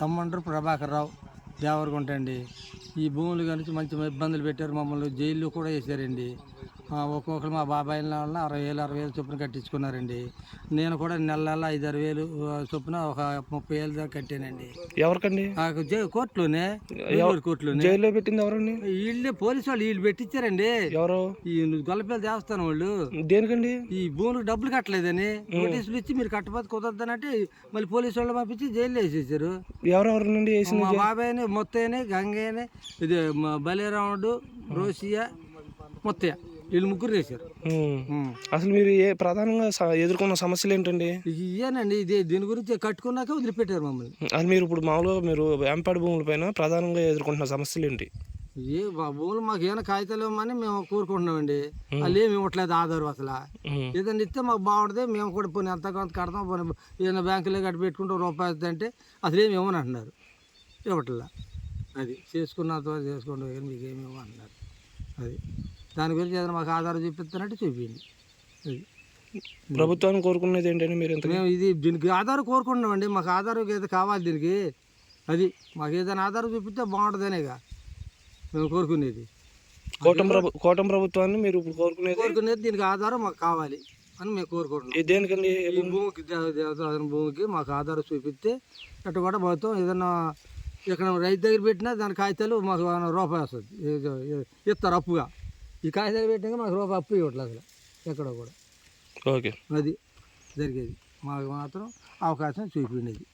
తమ్మంటారు ప్రభాకర్ రావు దేవరగుంట అండి. ఈ భూములు గురించి మంచి ఇబ్బందులు పెట్టారు మమ్మల్ని జైల్లో కూడా వేసారండి. ఒక్కొక్కరు మా బాబాయ్ వల్ల అరవై వేలు అరవై వేలు చొప్పున కట్టించుకున్నారండి. నేను కూడా నెల నెల ఐదు ఆరు వేలు చొప్పున ఒక ముప్పై వేలు దాకా కట్టానండి. ఎవరికండి? కోర్టులోనే కోర్టులోనే. జైల్లో పెట్టింది ఎవరండి? వీళ్ళే పోలీసు వాళ్ళు వీళ్ళు పెట్టించారండి ఎవరు? ఈ గొల్లపల్లి దేవస్థానం వాళ్ళు. దేనికండి? ఈ భూములకు డబ్బులు కట్టలేదని నోటీసులు ఇచ్చి మీరు కట్టపోతే కుదరదనంటే మళ్ళీ పోలీసు వాళ్ళు పంపించి జైల్లో వేసేసారు. ఎవరెవరినండి వేసింది మా బాబాయ్ని మొత్తయ్యని గంగయ్యని ఇది బలేరాముడు రోసియా మొత్తయ్య. వీళ్ళు ముగ్గురు. ఉం. అసలు మీరు ఏ ప్రధానంగా ఎదుర్కొన్న సమస్యలు ఏంటండి? ఇయ్యానండి ఇది దీని గురించి కట్టుకున్నాక వదిలిపెట్టారు మమ్మల్ని. అది మీరు ఇప్పుడు మామూలుగా మీరు వెంపాడు భూముల పైన ప్రధానంగా ఎదుర్కొంటున్న సమస్యలు ఏంటి? ఏ మా భూములు మాకు ఏమైనా కాగితాలు ఇవ్వమని మేము కోరుకుంటున్నామండి. వాళ్ళు ఏమి ఇవ్వట్లేదు ఆధారం అసలు. ఏదైనా ఇస్తే మాకు బాగుంటుంది మేము కూడా పోనీ ఎంత కొంత కడతాం పోనీ ఏదైనా బ్యాంకులో కట్టి పెట్టుకుంటే రూపాయి అంటే అసలు ఏమి ఇవ్వని అంటున్నారు. ఇవ్వట్లా. అది చేసుకున్నంత చేసుకోండి కానీ మీకు ఏమి ఇవ్వమంటున్నారు అది. దాని గురించి ఏదైనా మాకు ఆధారం చూపిస్తానంటే చూపించండి అది. ప్రభుత్వాన్ని కోరుకునేది ఏంటండి మీరు మేము ఇది దీనికి ఆధారం కోరుకుంటున్నామండి. మాకు ఆధారం ఏదో కావాలి దీనికి? అది మాకు ఏదైనా ఆధారం చూపిస్తే బాగుంటుందనేగా మేము కోరుకునేది. కోటం ప్రభు కోటం ప్రభుత్వాన్ని మీరు ఇప్పుడు కోరుకునేది కోరుకునేది దీనికి ఆధారం మాకు కావాలి అని మేము కోరుకుంటున్నాం. దేనికండి ఈ భూమికి దేవ- దేవతాధన భూమికి మాకు ఆధారం చూపిస్తే అటు కూడా మొత్తం ఏదన్నా ఇక్కడ రైతు దగ్గర పెట్టినా దాని కాగితాలు మాకు రూపాయి వస్తుంది. ఇస్తారు అప్పుగా. ఈ కాగితాలు పెట్టినాక మాకు రూపాయి అప్పు ఇవ్వట్లేదు అసలు ఎక్కడ కూడా. ఓకే. అది జరిగేది. మాకు మాత్రం అవకాశం చూపిండేది